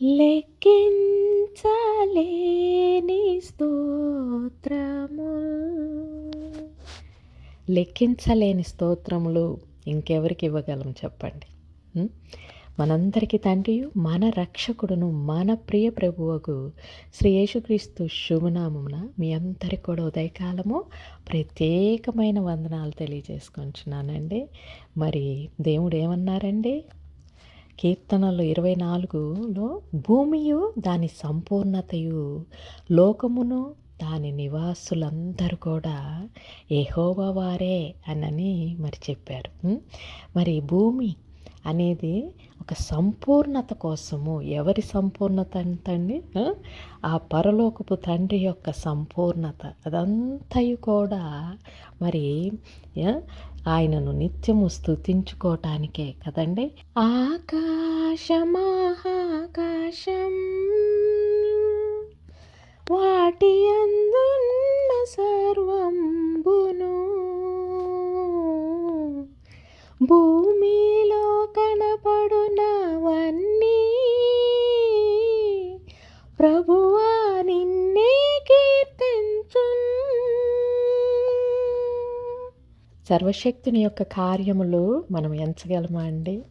లెక్కించలేని స్తోత్రము లెక్కించలేని స్తోత్రములు ఇంకెవరికి ఇవ్వగలం చెప్పండి? మనందరికీ తండ్రియు మన రక్షకుడును మన ప్రియ ప్రభువకు శ్రీ యేసుక్రీస్తు శుభనామమున మీ అందరికి కూడా ఉదయకాలము ప్రత్యేకమైన వందనాలు తెలియజేసుకుంటున్నానండి మరి దేవుడు ఏమన్నారండి? కీర్తనలు ఇరవై నాలుగులో భూమియు దాని సంపూర్ణతయు లోకమును దాని నివాసులందరూ కూడా ఏహోవా వారే అనని మరి చెప్పారు. మరి భూమి అనేది ఒక సంపూర్ణత కోసము ఎవరి సంపూర్ణత అంటండి? ఆ? పరలోకపు తండ్రి యొక్క సంపూర్ణత అదంతయు కూడా మరి ఆయనను నిత్యము స్థుతించుకోవటానికే కదండి? ఆకాశమాకాశం వాటి అందున్న సర్వం సర్వశక్తుని యొక్క కార్యములు మనం ఎంచగలమా అండి?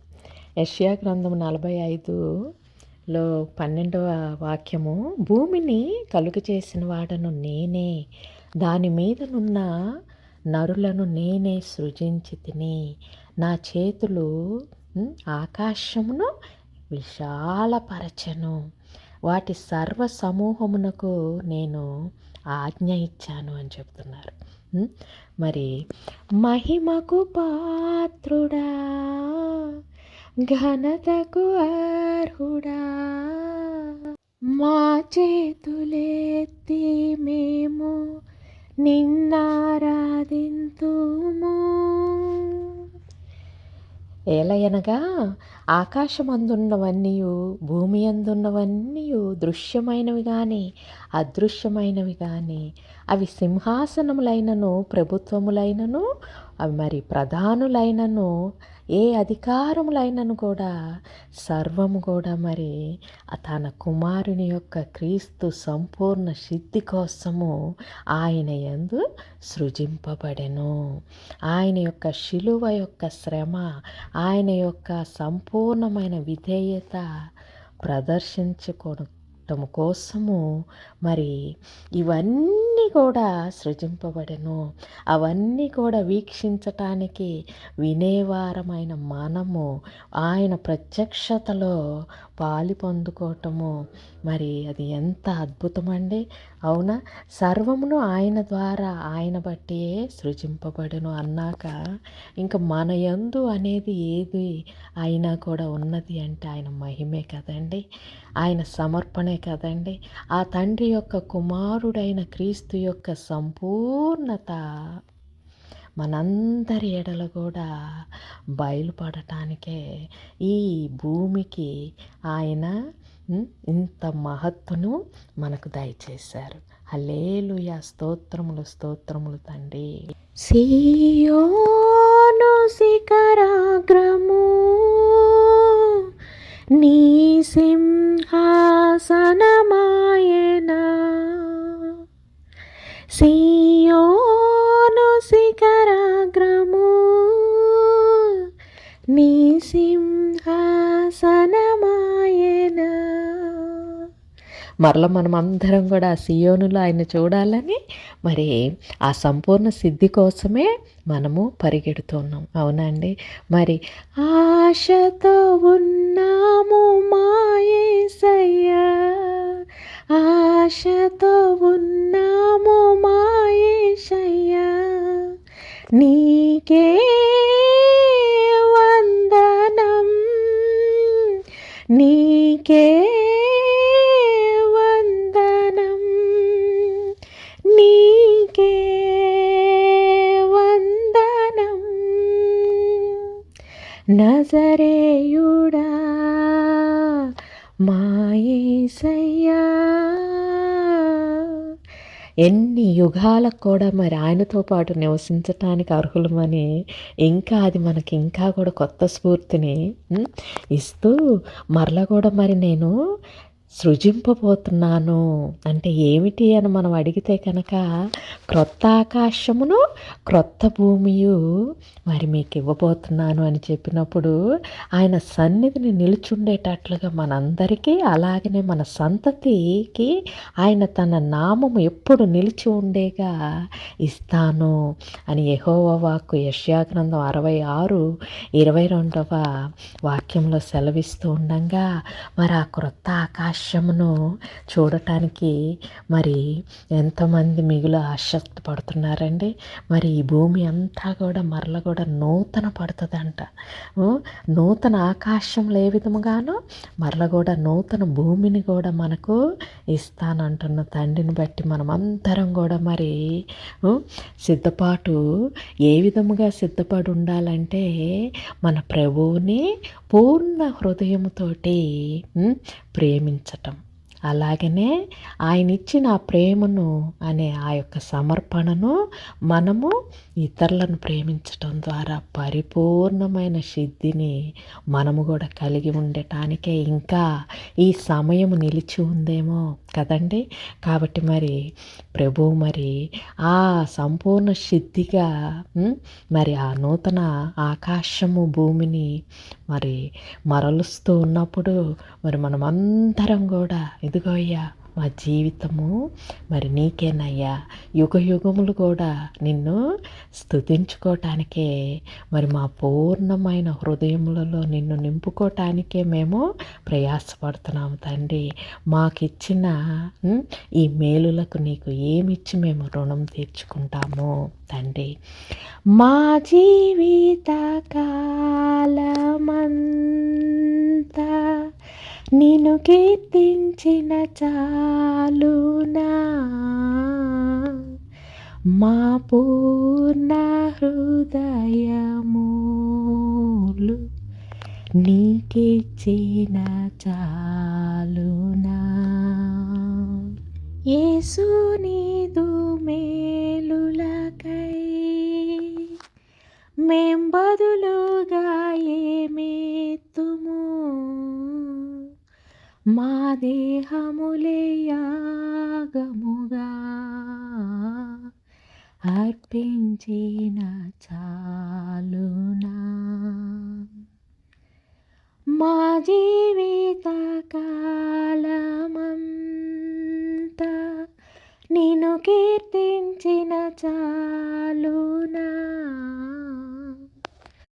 యష్యా గ్రంథం నలభై ఐదులో పన్నెండవ వాక్యము భూమిని కలుగు చేసిన వాడను నేనే దాని మీదనున్న నరులను నేనే సృజించి తిని నా చేతులు ఆకాశమును విశాలపరచను. వాటి సర్వ సమూహమునకు నేను ఆజ్ఞ ఇచ్చాను అని చెప్తున్నారు. మరి మహిమకు పాత్రుడా ఘనతకు అర్హుడా మా చేతులెత్తి మేము నిన్నారాధింతుము. ఏలయనగా ఆకాశమందున్నవన్నీ భూమి అందున్నవన్నీ దృశ్యమైనవి కానీ అదృశ్యమైనవి కానీ అవి సింహాసనములైనను ప్రభుత్వములైనను అవి మరి ప్రధానులైనను ఏ అధికారములైనను కూడా సర్వము కూడా మరి తన కుమారుని యొక్క క్రీస్తు సంపూర్ణ సిద్ధి కోసము ఆయన యందు సృజింపబడెను. ఆయన యొక్క శిలువ యొక్క శ్రమ ఆయన యొక్క సంపూర్ణమైన విధేయత ప్రదర్శించుకోవటం కోసము మరి ఇవన్నీ కూడా సృజింపబడను. అవన్నీ కూడా వీక్షించటానికి వినేవారమైన మనము ఆయన ప్రత్యక్షతలో పాలి పొందుకోవటము మరి అది ఎంత అద్భుతమండి. అవునా? సర్వమును ఆయన ద్వారా ఆయన బట్టియే సృజింపబడును అన్నాక ఇంకా మన యందు అనేది ఏది అయినా కూడా ఉన్నది అంటే ఆయన మహిమే కదండి. ఆయన సమర్పణే కదండి. ఆ తండ్రి యొక్క కుమారుడైన క్రీస్తు యొక్క సంపూర్ణత మనందరి ఎడలు కూడా బయలుపడటానికే ఈ భూమికి ఆయన ఇంత మహత్తును మనకు దయచేశారు. హల్లేలుయా. స్తోత్రములు స్తోత్రములు తండ్రి. సియోను శిఖరాగ్రము నీ మరల మనం అందరం కూడా ఆ సియోనులో ఆయన చూడాలని మరి ఆ సంపూర్ణ సిద్ధి కోసమే మనము పరిగెడుతున్నాం. అవునండి మరి ఆశతో ఉన్నాము మాయేసయ్యా ఆశతో ఉన్నాము మాయేసయ్యా నీకే వందనం నీకే నజరేయుడా మాయేసయ్యా ఎన్ని యుగాలకు కూడా మరి ఆయనతో పాటు నివసించటానికి అర్హులమని ఇంకా అది మనకి ఇంకా కూడా కొత్త స్ఫూర్తిని ఇస్తూ మరలా కూడా మరి నేను సృజింపబోతున్నాను. అంటే ఏమిటి అని మనం అడిగితే కనుక క్రొత్త ఆకాశమును క్రొత్త భూమియు మరి మీకు ఇవ్వబోతున్నాను అని చెప్పినప్పుడు ఆయన సన్నిధిని నిలుచుండేటట్లుగా మనందరికీ అలాగనే మన సంతతికి ఆయన తన నామము ఎప్పుడు నిలిచి ఉండేగా ఇస్తాను అని యహోవ వాక్కు యష్యాగ్రంథం అరవై ఆరు ఇరవై రెండవ వాక్యంలో సెలవిస్తూ ఉండగా మరి ఆ క్రొత్త ఆకాశం ఆకాశమును చూడటానికి మరి ఎంతమంది మిగులు ఆసక్తి పడుతున్నారండి? మరి ఈ భూమి అంతా కూడా మరల కూడా నూతన పడుతుందంట. నూతన ఆకాశంలో ఏ విధముగానో మరల కూడా నూతన భూమిని కూడా మనకు ఇస్తానంటున్న తండ్రిని బట్టి మనం అందరం కూడా మరి సిద్ధపాటు ఏ విధముగా సిద్ధపడి ఉండాలంటే మన ప్రభువుని పూర్ణ హృదయముతోటి ప్రేమించటం అలాగనే ఆయన ఇచ్చిన ఆ ప్రేమను అనే ఆ యొక్క సమర్పణను మనము ఇతరులను ప్రేమించటం ద్వారా పరిపూర్ణమైన సిద్ధిని మనము కూడా కలిగి ఉండటానికే ఇంకా ఈ సమయం నిలిచి ఉందేమో కదండి? కాబట్టి మరి ప్రభు మరి ఆ సంపూర్ణ సిద్ధిగా మరి ఆ నూతన ఆకాశము భూమిని మరి మరలుస్తూ ఉన్నప్పుడు మరి మనమందరం కూడా ఇదిగో అయ్యా మా జీవితము మరి నీకేనయ్యా. యుగ యుగములు కూడా నిన్ను స్థుతించుకోవటానికే మరి మా పూర్ణమైన హృదయములలో నిన్ను నింపుకోవటానికే మేము ప్రయాసపడుతున్నాము తండ్రి. మాకిచ్చిన ఈ మేలులకు నీకు ఏమిచ్చి మేము రుణం తీర్చుకుంటాము తండ్రి. మా జీవిత కాలమంతా నిన్ను కీర్తించిన చాలునా మా పూర్ణ హృదయములు నీకిచ్చిన చాలునా యేసు నీదు మేలులకై మేం బదులుగా మా దేహములే యాగముగా అర్పించిన చాలునా. మా జీవిత కాలమంతా నిన్ను కీర్తించిన చాలునా.